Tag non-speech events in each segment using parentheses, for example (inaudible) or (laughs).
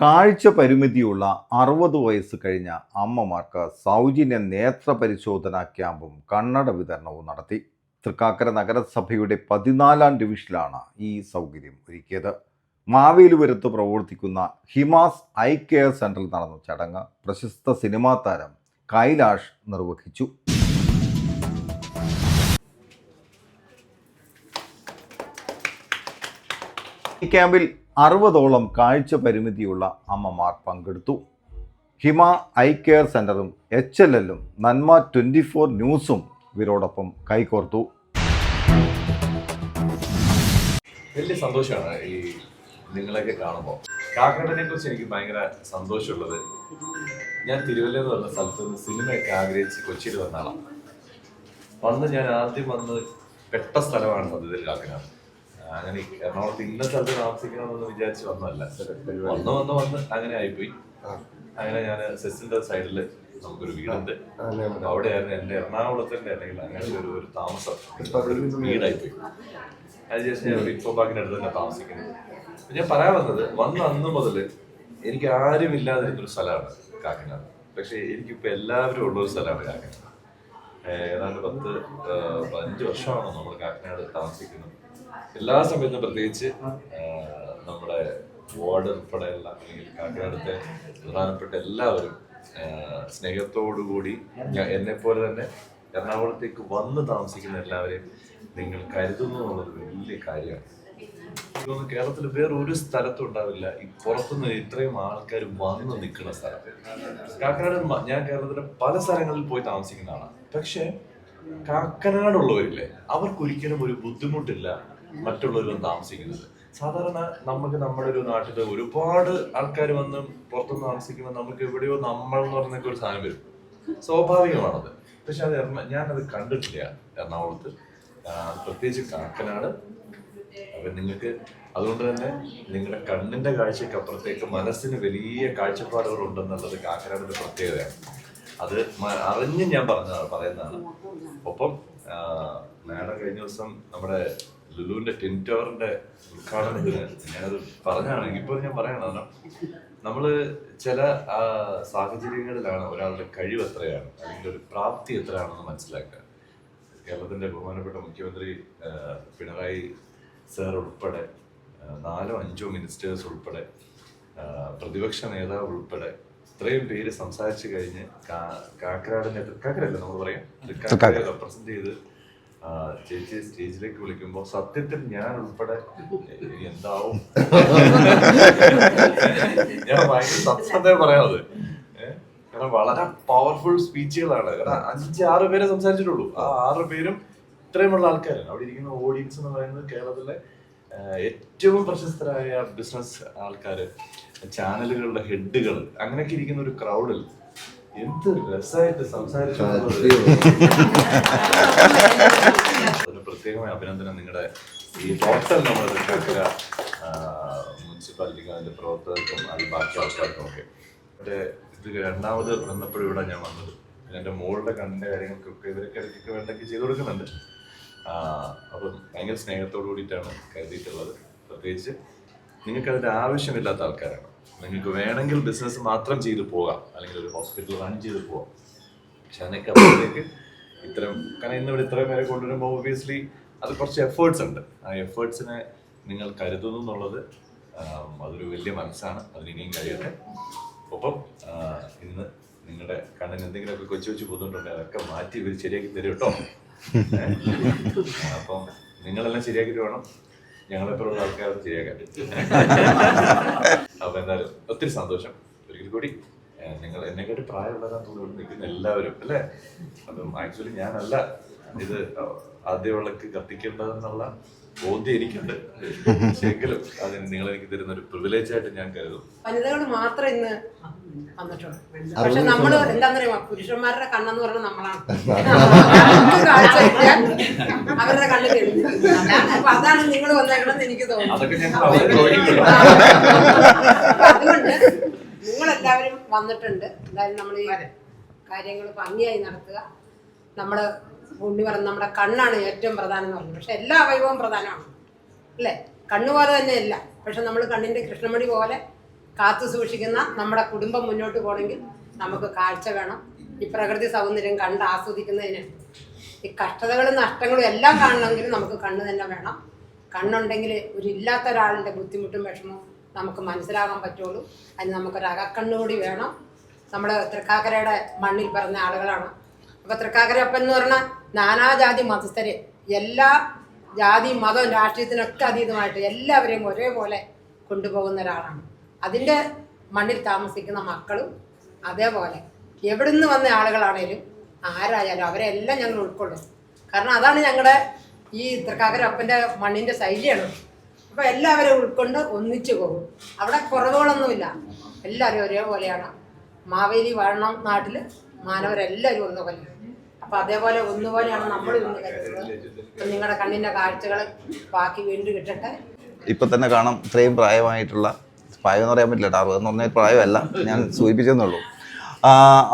കാഴ്ച പരിമിതിയുള്ള അറുപത് വയസ്സ് കഴിഞ്ഞ അമ്മമാർക്ക് സൗജന്യ നേത്ര പരിശോധനാ ക്യാമ്പും കണ്ണട വിതരണവും നടത്തി. തൃക്കാക്കര നഗരസഭയുടെ പതിനാലാം ഡിവിഷനിലാണ് ഈ സൗകര്യം ഒരുക്കിയത്. മാവേലിപുരത്ത് പ്രവർത്തിക്കുന്ന ഹിമാസ് ഐ കെയർ സെന്ററിൽ നടന്ന ചടങ്ങ് പ്രശസ്ത സിനിമാ താരം കൈലാഷ് നിർവഹിച്ചു. ഈ ക്യാമ്പിൽ അറുപതോളം കാഴ്ച പരിമിതിയുള്ള അമ്മമാർ പങ്കെടുത്തു. ഹിമ ഐ കെയർ സെന്ററും എച്ച് എൽ എല്ലും നന്മ ട്വന്റി ഫോർ ന്യൂസും ഇവരോടൊപ്പം കൈകോർത്തു. വലിയ സന്തോഷമാണ് ഈ നിങ്ങളെയൊക്കെ കാണുമ്പോൾ. കാക്കടനെ കുറിച്ച് എനിക്ക് ഭയങ്കര സന്തോഷമുള്ളത്. ഞാൻ തിരുവല്ല എന്ന് പറഞ്ഞ സ്ഥലത്ത് നിന്ന് സിനിമയൊക്കെ ആഗ്രഹിച്ച് കൊച്ചിയിൽ വന്നാളാണ് വന്ന് ഞാൻ ആദ്യം വന്ന് പെട്ട സ്ഥലമാണ് സത്യത്തിൽ കാക്കനാട്. അങ്ങനെ എറണാകുളത്ത് ഇന്ന സ്ഥലത്ത് താമസിക്കണമെന്ന് വിചാരിച്ച് വന്നതല്ല. വന്ന് വന്ന് വന്ന് അങ്ങനെ ആയിപ്പോയി. അങ്ങനെ ഞാൻ സെസിന്റെ സൈഡിൽ നമുക്കൊരു വീടുണ്ട്. അവിടെയായിരുന്നു എന്റെ എറണാകുളത്തിന്റെ അല്ലെങ്കിൽ അങ്ങനെ ഒരു ഒരു താമസം. വീടായിപ്പോയി. അതിനുശേഷം ഞാൻ ഇൻഫോ പാർക്കിന്റെ അടുത്ത് തന്നെ താമസിക്കുന്നത് ഞാൻ പറയാൻ വന്നത് വന്ന അന്ന് മുതൽ എനിക്ക് ആരും ഇല്ലാതിരുന്നൊരു സ്ഥലമാണ് കാക്കനാട്. പക്ഷെ എനിക്കിപ്പോ എല്ലാവരും ഉള്ള ഒരു സ്ഥലമാണ് കാക്കനാട്. ഏതാണ്ട് പത്ത് പതിനഞ്ച് വർഷമാണ് നമ്മൾ കാക്കനാട് താമസിക്കുന്നത്. എല്ലാ സമയത്തും പ്രത്യേകിച്ച് നമ്മുടെ വാർഡ് ഉൾപ്പെടെയുള്ള അല്ലെങ്കിൽ കാക്കനാടത്തെ പ്രധാനപ്പെട്ട എല്ലാവരും സ്നേഹത്തോടുകൂടി എന്നെ പോലെ തന്നെ എറണാകുളത്തേക്ക് വന്ന് താമസിക്കുന്ന എല്ലാവരെയും നിങ്ങൾ കരുതുന്നു എന്നുള്ളത് വലിയ കാര്യമാണ്. കേരളത്തിൽ വേറെ ഒരു സ്ഥലത്തും ഉണ്ടാവില്ല. ഈ പുറത്തുനിന്ന് ഇത്രയും ആൾക്കാർ വന്ന് നിൽക്കുന്ന സ്ഥലം കാക്കനാട് ഞാൻ കേരളത്തിലെ പല സ്ഥലങ്ങളിൽ പോയി താമസിക്കുന്നതാണ് പക്ഷെ കാക്കനാടുള്ളവരില്ലേ അവർക്കൊരിക്കലും ഒരു ബുദ്ധിമുട്ടില്ല. മറ്റുള്ളവരും താമസിക്കുന്നത്. സാധാരണ നമുക്ക് നമ്മുടെ ഒരു നാട്ടിൽ ഒരുപാട് ആൾക്കാർ വന്ന് പുറത്തുനിന്ന് താമസിക്കുമ്പോൾ നമുക്ക് എവിടെയോ നമ്മൾ എന്ന് പറഞ്ഞൊക്കെ ഒരു സാധനം വരും. സ്വാഭാവികമാണത്. പക്ഷെ അത് എറണ ഞാനത് കണ്ടിട്ടില്ല എറണാകുളത്ത്. പ്രത്യേകിച്ച് കാക്കനാട്. അപ്പൊ നിങ്ങൾക്ക് അതുകൊണ്ട് തന്നെ നിങ്ങളുടെ കണ്ണിന്റെ കാഴ്ചയ്ക്ക് അപ്പുറത്തേക്ക് മനസ്സിന് വലിയ കാഴ്ചപ്പാടുകൾ ഉണ്ടെന്നുള്ളത് കാക്കനാടിന്റെ പ്രത്യേകതയാണ്. അത് അറിഞ്ഞ് ഞാൻ പറഞ്ഞതാണ് പറയുന്നതാണ്. ഒപ്പം മാഡം കഴിഞ്ഞ ദിവസം നമ്മുടെ ലുലുവിന്റെ ടിൻ ടവറിന്റെ ഉദ്ഘാടനത്തിന് ഞാനത് പറഞ്ഞാണ് ഇപ്പോൾ ഞാൻ പറയണം. കാരണം നമ്മൾ ചില സാഹചര്യങ്ങളിലാണ് ഒരാളുടെ കഴിവ് എത്രയാണ് അല്ലെങ്കിൽ ഒരു പ്രാപ്തി എത്രയാണെന്ന് മനസ്സിലാക്കുക. കേരളത്തിന്റെ ബഹുമാനപ്പെട്ട മുഖ്യമന്ത്രി പിണറായി സാർ ഉൾപ്പെടെ നാലോ അഞ്ചോ മിനിസ്റ്റേഴ്സ് ഉൾപ്പെടെ പ്രതിപക്ഷ നേതാവ് ഉൾപ്പെടെ ഇത്രയും പേര് സംസാരിച്ചു കഴിഞ്ഞ് കാക്കനാടിനെ തൃക്കാക്കരല്ല നമ്മൾ പറയാം? തൃക്കാക്കരയെ റെപ്രസെന്റ് ചെയ്ത് ചേച്ചി സ്റ്റേജിലേക്ക് വിളിക്കുമ്പോൾ സത്യത്തിൽ ഞാൻ ഉൾപ്പെടെ എന്താവും? ഞാൻ ഭയങ്കര സത്യത്തെ പറയാത്. കാരണം വളരെ പവർഫുൾ സ്പീച്ചുകളാണ് കാരണം അഞ്ച് ആറ് പേരെ സംസാരിച്ചിട്ടുള്ളൂ. ആ ആറ് പേരും ഇത്രയുമുള്ള ആൾക്കാരാണ്. അവിടെ ഇരിക്കുന്ന ഓഡിയൻസ് എന്ന് പറയുന്നത് കേരളത്തിലെ ഏറ്റവും പ്രശസ്തരായ ബിസിനസ് ആൾക്കാര് ചാനലുകളുടെ ഹെഡുകൾ അങ്ങനെയൊക്കെ ഇരിക്കുന്ന ഒരു ക്രൗഡിൽ എന്ത് രസമായിട്ട് സംസാരിച്ചു ഒരു പ്രത്യേകമായ അഭിനന്ദനം നിങ്ങളുടെ ഈ ടോട്ടൽ നമ്മുടെ തൃക്കാക്കര മുനിസിപ്പാലിറ്റിക്കും അതിന്റെ പ്രവർത്തകർക്കും അത് ബാക്കി ആൾക്കാർക്കും ഒക്കെ. മറ്റേ ഇത് രണ്ടാമത് വന്നപ്പോഴും ഇവിടെ ഞാൻ വന്നത്. എന്റെ മോളുടെ കണ്ണിന്റെ കാര്യങ്ങൾക്കൊക്കെ ഇവരൊക്കെ ഇടയ്ക്കൊക്കെ വേണ്ടൊക്കെ ചെയ്തു കൊടുക്കുന്നുണ്ട്. അപ്പം ഭയങ്കര സ്നേഹത്തോടു കൂടിയിട്ടാണ് കരുതിയിട്ടുള്ളത്. പ്രത്യേകിച്ച് നിങ്ങൾക്ക് അതിന്റെ ആവശ്യമില്ലാത്ത ആൾക്കാരാണ്. നിങ്ങൾക്ക് വേണമെങ്കിൽ ബിസിനസ് മാത്രം ചെയ്തു പോകാം. അല്ലെങ്കിൽ ഒരു ഹോസ്പിറ്റൽ റൺ ചെയ്ത് പോകാം. പക്ഷെ അതിനൊക്കെ അപ്പോഴത്തേക്ക് ഇത്തരം കാരണം ഇന്ന് ഇവിടെ ഇത്രയും പേരെ കൊണ്ടുവരുമ്പോൾ ഒബിയസ്ലി അത് കുറച്ച് എഫേർട്സ് ഉണ്ട്. ആ എഫേർട്സിനെ നിങ്ങൾ കരുതുന്നു എന്നുള്ളത് അതൊരു വലിയ മനസ്സാണ്. അതിന് ഇനിയും കഴിയട്ടെ. ഒപ്പം ഇന്ന് നിങ്ങളുടെ കണ്ണിന് എന്തെങ്കിലുമൊക്കെ കൊച്ചു കൊച്ചു ബുദ്ധിമുട്ടുണ്ടെങ്കിൽ അതൊക്കെ മാറ്റി ഇവർ ശരിയാക്കി തരും കേട്ടോ. (laughs) അപ്പം നിങ്ങളെല്ലാം ശരിയാക്കിയിട്ട് വേണം. ഞങ്ങളെപ്പോലുള്ള ആൾക്കാർ ശരിയാക്കാൻ അപ്പൊ എന്തായാലും ഒത്തിരി സന്തോഷം. ഒരിക്കൽ കൂടി നിങ്ങൾ എന്നെക്കാട്ടി പ്രായമുള്ളതാണെന്ന് തോന്നുന്നു നിൽക്കുന്ന എല്ലാവരും അല്ലേ? അപ്പം ആക്ച്വലി ഞാനല്ല ഇത് ആദ്യ വിളക്ക് കത്തിക്കേണ്ടതെന്നുള്ള ബോധ്യം എനിക്കുണ്ട്. പക്ഷെങ്കിലും അതിന് നിങ്ങൾ എനിക്ക് തരുന്ന ഒരു പ്രിവിലേജ് ആയിട്ട് ഞാൻ കരുതും. വനിതകൾ മാത്രം ഇന്ന് വന്നിട്ടുണ്ട്. പക്ഷെ നമ്മൾ എന്താന്നറിയാമോ പുരുഷന്മാരുടെ കണ്ണെന്ന് പറഞ്ഞാൽ നമ്മളാണ്. (laughs) അവരുടെ കണ്ണ് അപ്പൊ അതാണ് നിങ്ങൾ വന്നേക്കണമെന്ന് എനിക്ക് തോന്നുന്നു. അതൊക്കെ എല്ലാവരും അതുകൊണ്ട് (laughs) നിങ്ങളെല്ലാവരും വന്നിട്ടുണ്ട്. എന്തായാലും നമ്മൾ ഈ കാര്യങ്ങൾ ഭംഗിയായി നടത്തുക. നമ്മുടെ ഉണ്ണി പറഞ്ഞ നമ്മുടെ കണ്ണാണ് ഏറ്റവും പ്രധാനം എന്ന് പറഞ്ഞു പക്ഷെ എല്ലാ അവയവവും പ്രധാനമാണ്. അല്ലേ? കണ്ണു പോലെ തന്നെയല്ല പക്ഷെ നമ്മൾ കണ്ണിന്റെ കൃഷ്ണമണി പോലെ കാത്തു സൂക്ഷിക്കുന്ന നമ്മുടെ കുടുംബം മുന്നോട്ട് പോകണമെങ്കിൽ നമുക്ക് കാഴ്ച വേണം. ഈ പ്രകൃതി സൗന്ദര്യം കണ്ട് ആസ്വദിക്കുന്നതിന്. ഈ കഷ്ടതകളും നഷ്ടങ്ങളും എല്ലാം കാണണമെങ്കിൽ നമുക്ക് കണ്ണ് തന്നെ വേണം. കണ്ണുണ്ടെങ്കിൽ ഒരു ഇല്ലാത്ത ഒരാളിന്റെ ബുദ്ധിമുട്ടും വിഷമവും നമുക്ക് മനസ്സിലാകാൻ പറ്റുള്ളൂ. അതിന് നമുക്കൊരു അകക്കണ്ണുകൂടി വേണം. നമ്മൾ തൃക്കാക്കരയുടെ മണ്ണിൽ പറഞ്ഞ ആളുകളാണ്. അപ്പോൾ തൃക്കാക്കരപ്പൻ എന്ന് പറഞ്ഞാൽ നാനാജാതി മതസ്ഥരെ എല്ലാ ജാതി മതം രാഷ്ട്രീയത്തിനൊക്കെ അതീതമായിട്ട് എല്ലാവരെയും ഒരേപോലെ കൊണ്ടുപോകുന്ന ഒരാളാണ്. അതിന്റെ മണ്ണിൽ താമസിക്കുന്ന മക്കളും അതേപോലെ. എവിടുന്ന് വന്ന ആളുകളാണേലും ആരായാലും അവരെല്ലാം ഞങ്ങൾ ഉൾക്കൊള്ളും. കാരണം അതാണ് ഞങ്ങളുടെ ഈ തൃക്കാക്കര അപ്പന്റെ മണ്ണിന്റെ ശൈലിയാണ്. അപ്പോൾ എല്ലാവരും ഉൾക്കൊണ്ട് ഒന്നിച്ചു പോകും. അവിടെ കുറവുകളൊന്നുമില്ല. എല്ലാവരും ഒരേപോലെയാണ്. മാവേലി വാഴണം നാട്ടിൽ മാനവരെല്ലാവരും ഒന്നുപോലെ. അപ്പം അതേപോലെ ഒന്നുപോലെയാണ് നമ്മൾ ഇന്ന് കരുതുന്നത്. നിങ്ങളുടെ കണ്ണിന്റെ കാഴ്ചകൾ ബാക്കി വീണ്ടും കിട്ടട്ടെ. ഇപ്പൊ തന്നെ കാണാം. ഇത്രയും പ്രായമായിട്ടുള്ള പ്രായം എന്ന് പറയാൻ പറ്റില്ല അറുപത് അറുപതെന്ന് പറഞ്ഞ പ്രായമല്ല. ഞാൻ സൂചിപ്പിച്ചെന്നുള്ളൂ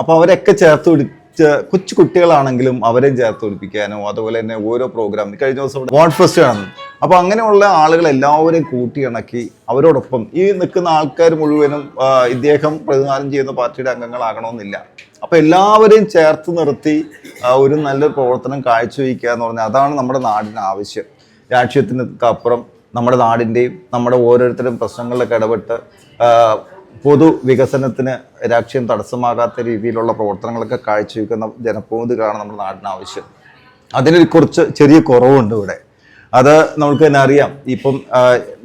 അപ്പോൾ അവരൊക്കെ ചേർത്ത് പിടിച്ച് കൊച്ചു കുട്ടികളാണെങ്കിലും അവരെയും ചേർത്ത് പിടിപ്പിക്കാനോ അതുപോലെ തന്നെ ഓരോ പ്രോഗ്രാം കഴിഞ്ഞ ദിവസം വാർഡ് ഫെസ്റ്റ് ആണ്. അപ്പോൾ അങ്ങനെയുള്ള ആളുകൾ എല്ലാവരെയും കൂട്ടിയിണക്കി അവരോടൊപ്പം ഈ നിൽക്കുന്ന ആൾക്കാർ മുഴുവനും ഇദ്ദേഹം പ്രതിനിധാനം ചെയ്യുന്ന പാർട്ടിയുടെ അംഗങ്ങളാകണമെന്നില്ല. അപ്പോൾ എല്ലാവരെയും ചേർത്ത് നിർത്തി ഒരു നല്ല പ്രവർത്തനം കാഴ്ചവെക്കുക എന്ന് പറഞ്ഞാൽ അതാണ് നമ്മുടെ നാടിന് ആവശ്യം. രാഷ്ട്രീയത്തിനൊക്കെ അപ്പുറം നമ്മുടെ നാടിന്റെയും നമ്മുടെ ഓരോരുത്തരും പ്രശ്നങ്ങളിലൊക്കെ ഇടപെട്ട് പൊതു വികസനത്തിന് രാഷ്ട്രീയം തടസ്സമാകാത്ത രീതിയിലുള്ള പ്രവർത്തനങ്ങളൊക്കെ കാഴ്ചവെക്കുന്ന ജനപ്രതിനിധികളാണ് നമ്മുടെ നാടിന് ആവശ്യം. അതിനൊരു കുറച്ച് ചെറിയ കുറവുണ്ട് ഇവിടെ. അത് നമുക്ക് തന്നെ അറിയാം. ഇപ്പം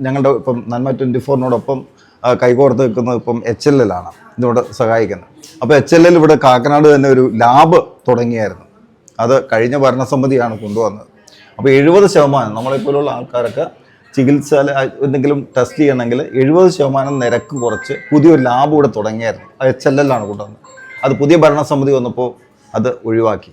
ഞങ്ങളുടെ ഇപ്പം നന്മ ട്വന്റി ഫോറിനോടൊപ്പം കൈകോർത്ത് നിൽക്കുന്നത് ഇപ്പം എച്ച് എൽ ആണ്. ഇതിനോട് സഹായിക്കുന്നത്. അപ്പോൾ എച്ച് എൽ എൽ ഇവിടെ കാക്കനാട് തന്നെ ഒരു ലാബ് തുടങ്ങിയായിരുന്നു. അത് കഴിഞ്ഞ ഭരണസമിതിയാണ് കൊണ്ടുവന്നത്. അപ്പോൾ എഴുപത് ശതമാനം നമ്മളെപ്പോലുള്ള ആൾക്കാരൊക്കെ ചികിത്സ എന്തെങ്കിലും ടെസ്റ്റ് ചെയ്യണമെങ്കിൽ എഴുപത് ശതമാനം നിരക്ക് കുറച്ച് പുതിയൊരു ലാബ് ഇവിടെ തുടങ്ങിയായിരുന്നു. എച്ച് എൽ എല്ലാണ് കൊണ്ടുവന്നത്. അത് പുതിയ ഭരണസമിതി വന്നപ്പോൾ അത് ഒഴിവാക്കി.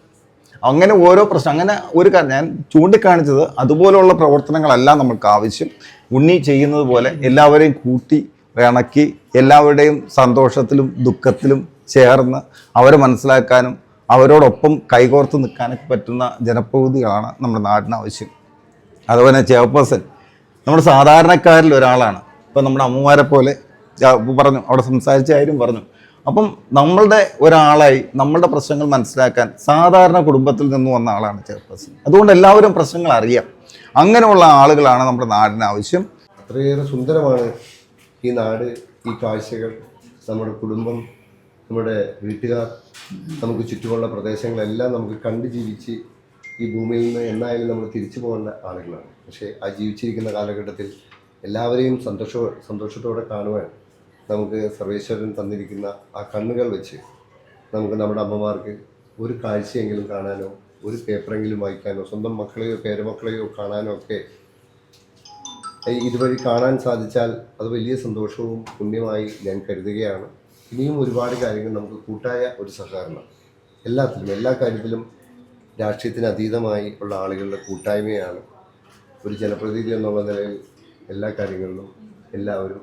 അങ്ങനെ ഓരോ പ്രശ്നം അങ്ങനെ ഒരു കാര്യം ഞാൻ ചൂണ്ടിക്കാണിച്ചത് അതുപോലുള്ള പ്രവർത്തനങ്ങളല്ല നമുക്ക് ആവശ്യം. ഉണ്ണി ചെയ്യുന്നത് പോലെ എല്ലാവരെയും കൂട്ടി ഇണക്കി എല്ലാവരുടെയും സന്തോഷത്തിലും ദുഃഖത്തിലും ചേർന്ന് അവരെ മനസ്സിലാക്കാനും അവരോടൊപ്പം കൈകോർത്ത് നിൽക്കാനൊക്കെ പറ്റുന്ന ജനപ്രതിനിധികളാണ് നമ്മുടെ നാടിന് ആവശ്യം. അതുപോലെ ചെയർപേഴ്സൺ നമ്മുടെ സാധാരണക്കാരിൽ ഒരാളാണ്. ഇപ്പം നമ്മുടെ അമ്മമാരെ പോലെ പറഞ്ഞു അവിടെ സംസാരിച്ച കാര്യം പറഞ്ഞു. അപ്പം നമ്മളുടെ ഒരാളായി നമ്മളുടെ പ്രശ്നങ്ങൾ മനസ്സിലാക്കാൻ സാധാരണ കുടുംബത്തിൽ നിന്ന് വന്ന ആളാണ് ചെയർപേഴ്സൺ. അതുകൊണ്ട് എല്ലാവരും പ്രശ്നങ്ങൾ അറിയാം. അങ്ങനെയുള്ള ആളുകളാണ് നമ്മുടെ നാടിന് ആവശ്യം. അത്രയേറെ സുന്ദരമാണ് ഈ നാട് ഈ കാഴ്ചകൾ നമ്മുടെ കുടുംബം നമ്മുടെ വീട്ടുകാർ നമുക്ക് ചുറ്റുമുള്ള പ്രദേശങ്ങളെല്ലാം നമുക്ക് കണ്ട് ജീവിച്ച് ഈ ഭൂമിയിൽ നിന്ന് എന്നായാലും നമ്മൾ തിരിച്ചു പോകേണ്ട ആളുകളാണ്. പക്ഷേ ആ ജീവിച്ചിരിക്കുന്ന കാലഘട്ടത്തിൽ എല്ലാവരെയും സന്തോഷ സന്തോഷത്തോടെ കാണുവാൻ നമുക്ക് സർവേശ്വരൻ തന്നിരിക്കുന്ന ആ കണ്ണുകൾ വെച്ച് നമുക്ക് നമ്മുടെ അമ്മമാർക്ക് ഒരു കാഴ്ചയെങ്കിലും കാണാനോ ഒരു പേപ്പറെങ്കിലും വായിക്കാനോ സ്വന്തം മക്കളെയോ പേരമക്കളെയോ കാണാനോ ഒക്കെ ഇതുവഴി കാണാൻ സാധിച്ചാൽ അത് വലിയ സന്തോഷവും പുണ്യമായി ഞാൻ കരുതുകയാണ്. ഇനിയും ഒരുപാട് കാര്യങ്ങൾ നമുക്ക് കൂട്ടായ ഒരു സഹകരണം. എല്ലാത്തിലും എല്ലാ കാര്യത്തിലും രാഷ്ട്രീയത്തിന് അതീതമായി ഉള്ള ആളുകളുടെ കൂട്ടായ്മയാണ്. ഒരു ജനപ്രതിനിധി എന്നുള്ള നിലയിൽ എല്ലാ കാര്യങ്ങളിലും എല്ലാവരും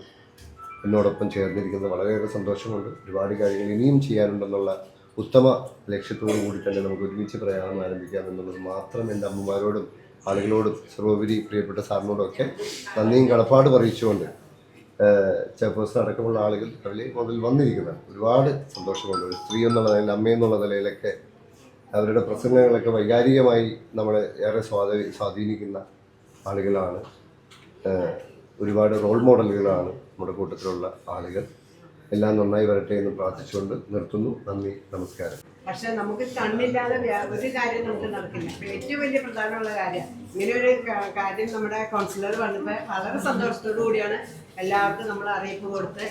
എന്നോടൊപ്പം ചേർന്നിരിക്കുന്നത് വളരെയേറെ സന്തോഷമുണ്ട്. ഒരുപാട് കാര്യങ്ങൾ ഇനിയും ചെയ്യാനുണ്ടെന്നുള്ള ഉത്തമ ലക്ഷ്യത്തോടു കൂടി തന്നെ നമുക്ക് ഒരുമിച്ച് പ്രയാണം ആരംഭിക്കാം എന്നുള്ളത് മാത്രം എന്റെ അമ്മമാരോടും ആളുകളോടും സർവോപരി പ്രിയപ്പെട്ട സാറിനോടും ഒക്കെ നന്ദിയും കടപ്പാട് അറിയിച്ചുകൊണ്ട് ചെയർപേഴ്സൺ അടക്കമുള്ള ആളുകൾ രാവിലെ മുതൽ വന്നിരിക്കുന്നത്. ഒരുപാട് സന്തോഷമുണ്ട്. ഒരു സ്ത്രീ എന്നുള്ള നിലയിൽ അമ്മയെന്നുള്ള നിലയിലൊക്കെ അവരുടെ പ്രസംഗങ്ങളൊക്കെ വൈകാരികമായി നമ്മളെ ഏറെ സ്വാധീ സ്വാധീനിക്കുന്ന ആളുകളാണ്. ഒരുപാട് റോൾ മോഡലുകളാണ് നമ്മുടെ കൂട്ടത്തിലുള്ള ആളുകൾ. എല്ലാം നന്നായി വരട്ടെ എന്ന് പ്രാർത്ഥിച്ചുകൊണ്ട് നിർത്തുന്നു. നന്ദി നമസ്കാരം. പക്ഷെ നമുക്ക് കണ്ണില്ലാതെ ഒരു കാര്യം നമുക്ക് നടക്കില്ല. ഏറ്റവും വലിയ പ്രധാനമുള്ള കാര്യം ഇങ്ങനെ ഒരു കാര്യം നമ്മുടെ കൗൺസിലർ വന്നപ്പോൾ വളരെ സന്തോഷത്തോടു കൂടിയാണ് എല്ലാവർക്കും നമ്മൾ അറിയിപ്പ് കൊടുത്ത്